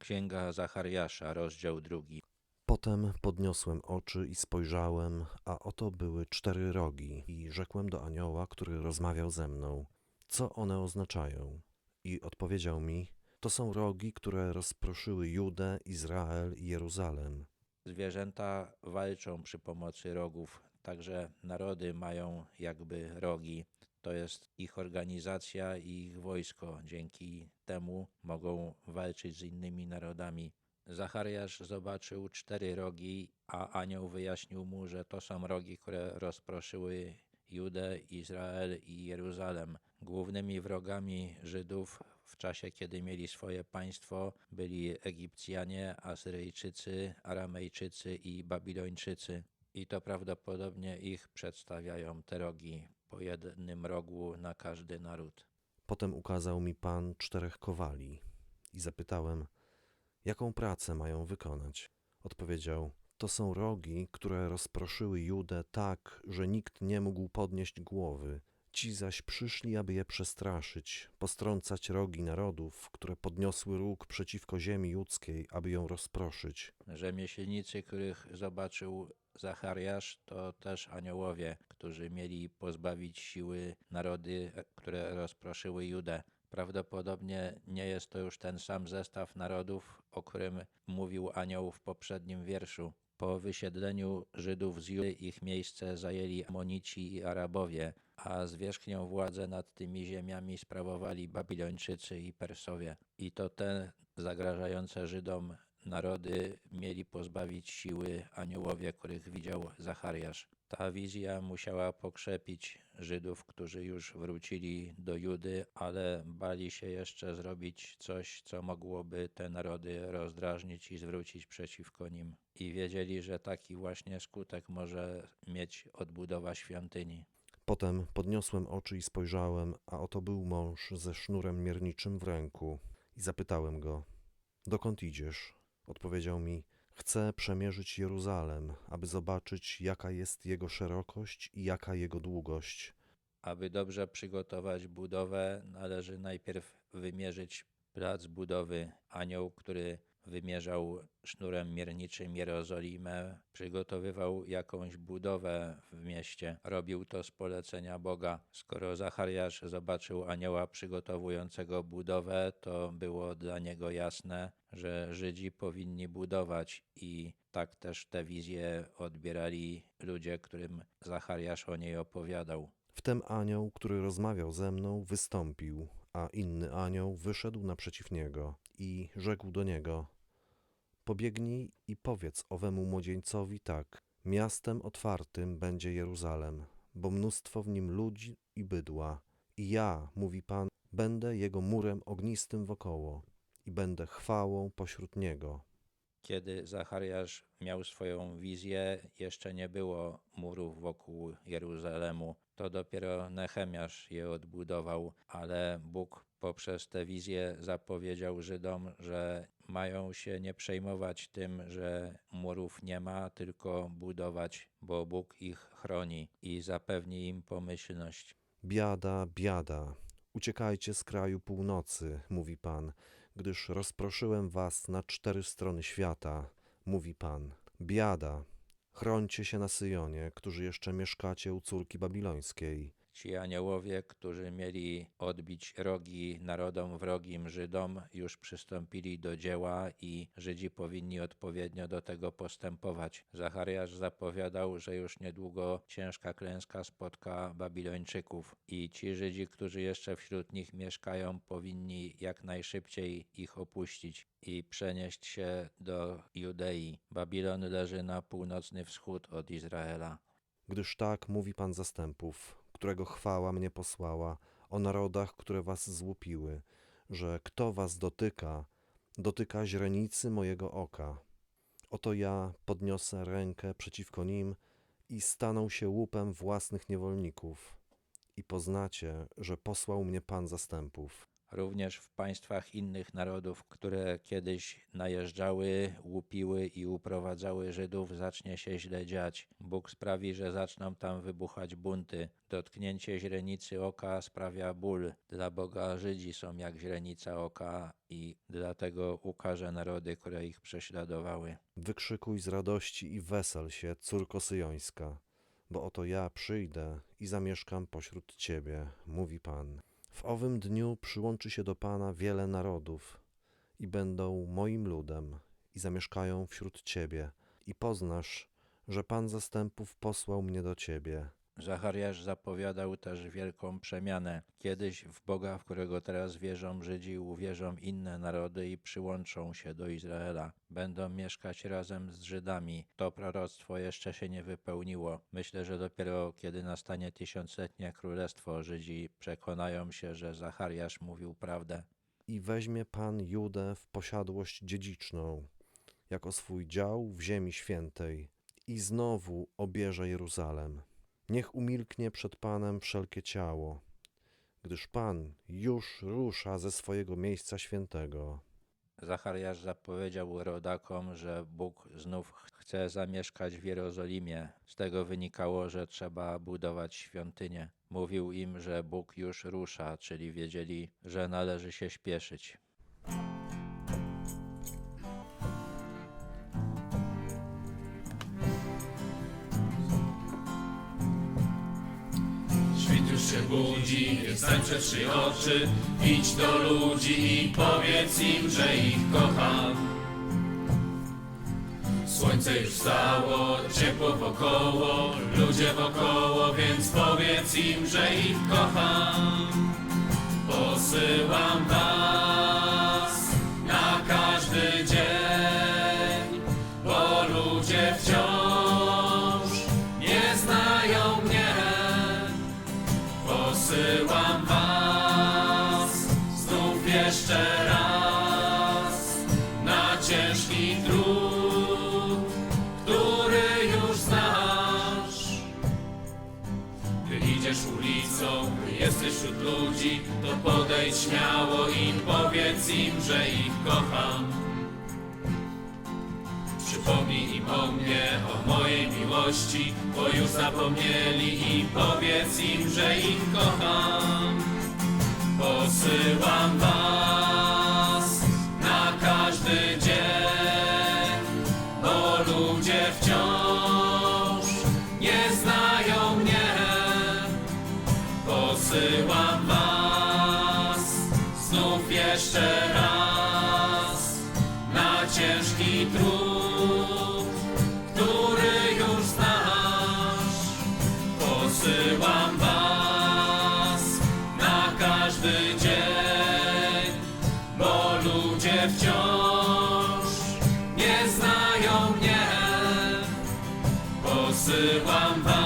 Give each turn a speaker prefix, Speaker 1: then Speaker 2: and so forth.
Speaker 1: Księga Zachariasza, rozdział drugi.
Speaker 2: Potem podniosłem oczy i spojrzałem, a oto były cztery rogi, i rzekłem do anioła, który rozmawiał ze mną, co one oznaczają. I odpowiedział mi, to są rogi, które rozproszyły Judę, Izrael i Jeruzalem.
Speaker 1: Zwierzęta walczą przy pomocy rogów, także narody mają jakby rogi. To jest ich organizacja i ich wojsko. Dzięki temu mogą walczyć z innymi narodami. Zachariasz zobaczył cztery rogi, a anioł wyjaśnił mu, że to są rogi, które rozproszyły Judę, Izrael i Jeruzalem. Głównymi wrogami Żydów w czasie, kiedy mieli swoje państwo, byli Egipcjanie, Asyryjczycy, Aramejczycy i Babilończycy. I to prawdopodobnie ich przedstawiają te rogi, po jednym rogu na każdy naród.
Speaker 2: Potem ukazał mi Pan czterech kowali i zapytałem, jaką pracę mają wykonać. Odpowiedział, to są rogi, które rozproszyły Judę tak, że nikt nie mógł podnieść głowy. Ci zaś przyszli, aby je przestraszyć, postrącać rogi narodów, które podniosły róg przeciwko ziemi judzkiej, aby ją rozproszyć.
Speaker 1: Rzemieślnicy, których zobaczył Zachariasz, to też aniołowie, którzy mieli pozbawić siły narody, które rozproszyły Judę. Prawdopodobnie nie jest to już ten sam zestaw narodów, o którym mówił anioł w poprzednim wierszu. Po wysiedleniu Żydów z Judy ich miejsce zajęli Amonici i Arabowie, a zwierzchnią władzę nad tymi ziemiami sprawowali Babilończycy i Persowie. I to te zagrażające Żydom narody mieli pozbawić siły aniołowie, których widział Zachariasz. Ta wizja musiała pokrzepić Żydów, którzy już wrócili do Judy, ale bali się jeszcze zrobić coś, co mogłoby te narody rozdrażnić i zwrócić przeciwko nim. I wiedzieli, że taki właśnie skutek może mieć odbudowa świątyni.
Speaker 2: Potem podniosłem oczy i spojrzałem, a oto był mąż ze sznurem mierniczym w ręku. I zapytałem go, dokąd idziesz? Odpowiedział mi, chcę przemierzyć Jeruzalem, aby zobaczyć, jaka jest jego szerokość i jaka jego długość.
Speaker 1: Aby dobrze przygotować budowę, należy najpierw wymierzyć plac budowy. Anioł, który wymierzał sznurem mierniczym Jerozolimę, przygotowywał jakąś budowę w mieście. Robił to z polecenia Boga. Skoro Zachariasz zobaczył anioła przygotowującego budowę, to było dla niego jasne, że Żydzi powinni budować i tak też tę wizję odbierali ludzie, którym Zachariasz o niej opowiadał.
Speaker 2: Wtem anioł, który rozmawiał ze mną, wystąpił, a inny anioł wyszedł naprzeciw niego i rzekł do niego: Pobiegnij i powiedz owemu młodzieńcowi tak: Miastem otwartym będzie Jeruzalem, bo mnóstwo w nim ludzi i bydła. I ja, mówi Pan, będę jego murem ognistym wokoło i będę chwałą pośród niego.
Speaker 1: Kiedy Zachariasz miał swoją wizję, jeszcze nie było murów wokół Jeruzalemu. To dopiero Nehemiasz je odbudował, ale Bóg poprzez tę wizję zapowiedział Żydom, że mają się nie przejmować tym, że murów nie ma, tylko budować, bo Bóg ich chroni i zapewni im pomyślność.
Speaker 2: Biada, biada. Uciekajcie z kraju północy, mówi Pan, gdyż rozproszyłem was na cztery strony świata, mówi Pan. Biada. Chrońcie się na Syjonie, którzy jeszcze mieszkacie u córki babilońskiej.
Speaker 1: Ci aniołowie, którzy mieli odbić rogi narodom wrogim Żydom, już przystąpili do dzieła i Żydzi powinni odpowiednio do tego postępować. Zachariasz zapowiadał, że już niedługo ciężka klęska spotka Babilończyków i ci Żydzi, którzy jeszcze wśród nich mieszkają, powinni jak najszybciej ich opuścić i przenieść się do Judei. Babilon leży na północny wschód od Izraela.
Speaker 2: Gdyż tak mówi Pan zastępów, którego chwała mnie posłała, o narodach, które was złupiły, że kto was dotyka, dotyka źrenicy mojego oka. Oto ja podniosę rękę przeciwko nim i staną się łupem własnych niewolników. I poznacie, że posłał mnie Pan zastępów.
Speaker 3: Również w państwach innych narodów, które kiedyś najeżdżały, łupiły i uprowadzały Żydów, zacznie się źle dziać. Bóg sprawi, że zaczną tam wybuchać bunty. Dotknięcie źrenicy oka sprawia ból. Dla Boga Żydzi są jak źrenica oka i dlatego ukaże narody, które ich prześladowały.
Speaker 2: Wykrzykuj z radości i wesel się, córko syjońska, bo oto ja przyjdę i zamieszkam pośród ciebie, mówi Pan. W owym dniu przyłączy się do Pana wiele narodów i będą moim ludem i zamieszkają wśród ciebie i poznasz, że Pan zastępów posłał mnie do ciebie.
Speaker 3: Zachariasz zapowiadał też wielką przemianę. Kiedyś w Boga, w którego teraz wierzą Żydzi, uwierzą inne narody i przyłączą się do Izraela. Będą mieszkać razem z Żydami. To proroctwo jeszcze się nie wypełniło. Myślę, że dopiero kiedy nastanie tysiącletnie królestwo, Żydzi przekonają się, że Zachariasz mówił prawdę.
Speaker 2: I weźmie Pan Judę w posiadłość dziedziczną, jako swój dział w ziemi świętej, i znowu obierze Jeruzalem. Niech umilknie przed Panem wszelkie ciało, gdyż Pan już rusza ze swojego miejsca świętego.
Speaker 3: Zachariasz zapowiedział rodakom, że Bóg znów chce zamieszkać w Jerozolimie. Z tego wynikało, że trzeba budować świątynię. Mówił im, że Bóg już rusza, czyli wiedzieli, że należy się śpieszyć.
Speaker 1: Się budzi, stań przed trzy oczy. Idź do ludzi i powiedz im, że ich kocham. Słońce już wstało, ciepło wokoło Ludzie wokoło, więc powiedz im, że ich kocham. Posyłam was Posyłam was znów jeszcze raz na ciężki trud, który już znasz. Gdy idziesz ulicą, gdy jesteś wśród ludzi, to podejdź śmiało i powiedz im, że ich kocham. Przypomnij im o mnie, o mojej miłości, bo już zapomnieli i powiedz im, że ich kocham. Posyłam was na każdy dzień, bo ludzie wciąż nie znają mnie. Posyłam was znów jeszcze raz na ciężki trud, bo ludzie wciąż nie znają mnie. Posyłam was